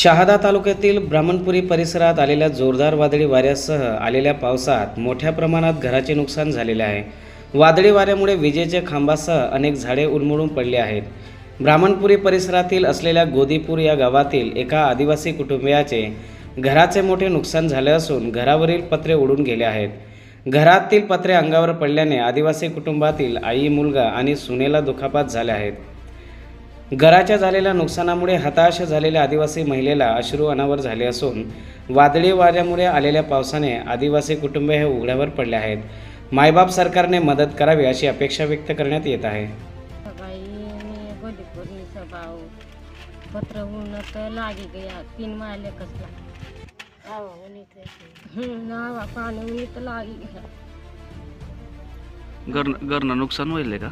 शहादा तालुक्यातील ब्राह्मणपुरी परिसरात आलेल्या जोरदार वादळी वाऱ्यासह आलेल्या पावसात मोठ्या प्रमाणात घराचे नुकसान झालेले आहे. वादळी वाऱ्यामुळे विजेच्या खांबासह अनेक झाडे उन्मळून पडली आहेत. ब्राह्मणपुरी परिसरातील असलेल्या गोदीपूर या गावातील एका आदिवासी कुटुंबियाचे घराचे मोठे नुकसान झाले असून घरावरील पत्रे उडून गेले आहेत. घरातील पत्रे अंगावर पडल्याने आदिवासी कुटुंबातील आई मुलगा आणि सुनेला दुखापात झाल्या आहेत. घराच्या झालेल्या नुकसानामुळे हताश झालेल्या आदिवासी महिलेला अश्रू अनावर झाले असून वादळी वाऱ्यामुळे आलेल्या पावसाने आदिवासी कुटुंबे हे उघड्यावर पडले आहेत. मायबाप सरकारने मदत करावी अशी अपेक्षा व्यक्त करण्यात येत आहे. नुकसान होईल का?